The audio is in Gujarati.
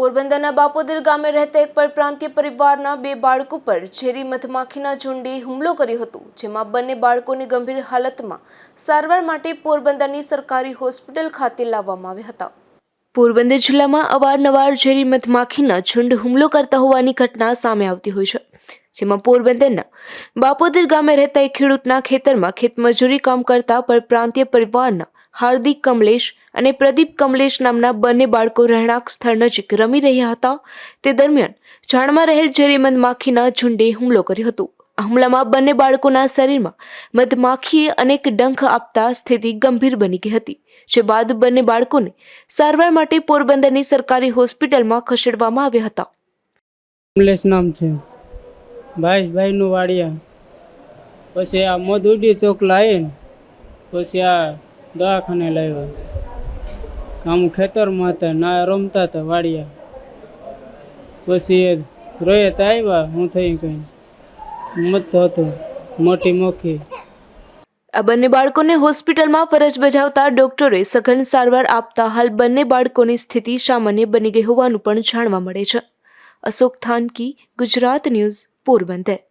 પોરબંદરના બાપોદર ગામે રહેતા એક પરપ્રાંતીય પરિવારના બે બાળકો પર ઝેરી મધમાખીના ઝુંડે હુમલો કર્યો હતો, જેમાં બંને બાળકોની ગંભીર હાલતમાં સારવાર માટે પોરબંદરની સરકારી હોસ્પિટલ ખાતે લાવવામાં આવ્યા હતા. પોરબંદર જિલ્લામાં અવારનવાર ઝેરી મધમાખીના ઝુંડ હુમલો કરતા હોવાની ઘટના સામે આવતી હોય છે. જેમાં પોરબંદરના બાપોદર ગામે રહેતા એક ખેડૂતના ખેતરમાં ખેતમજૂરી કામ કરતા પરપ્રાંતીય પરિવારના હાર્દિક કમલેશ અને પ્રદીપ કમલેશ નામના બંને બાળકો રહેણાંક સ્થળ નજીક રમી રહ્યા હતા. તે દરમિયાન ઝાડમાં રહેલ ઝેરી માખીના ઝુંડે હુમલો કર્યો હતો. આ હુમલામાં બંને બાળકોના શરીરમાં મધમાખીએ અનેક ડંખ આપતા સ્થિતિ ગંભીર બની ગઈ હતી, જે બાદ બંને બાળકોને સારવાર માટે પોરબંદરની સરકારી હોસ્પિટલમાં ખસેડવામાં આવ્યા હતા. કમલેશ નામ છે. ભાઈ ભાઈનું વાડિયા. પછી આ મધુડી ચોક લાવીને પછી આ દવાખાને લાવ્યા આમ ખેતરમાં હતા, ના રમતા હતા વાડિયા. પછી એ રોયત આવ્યા, હું થઈ કઈ મત હતો, મોટી મોખી. આ બંને બાળકોને હોસ્પિટલમાં ફરજ બજાવતા ડોક્ટરોએ સઘન સારવાર આપતા હાલ બંને બાળકોની સ્થિતિ સામાન્ય બની ગઈ હોવાનું પણ જાણવા મળે છે. અશોક થાનકી, ગુજરાત ન્યૂઝ. પોરબંદર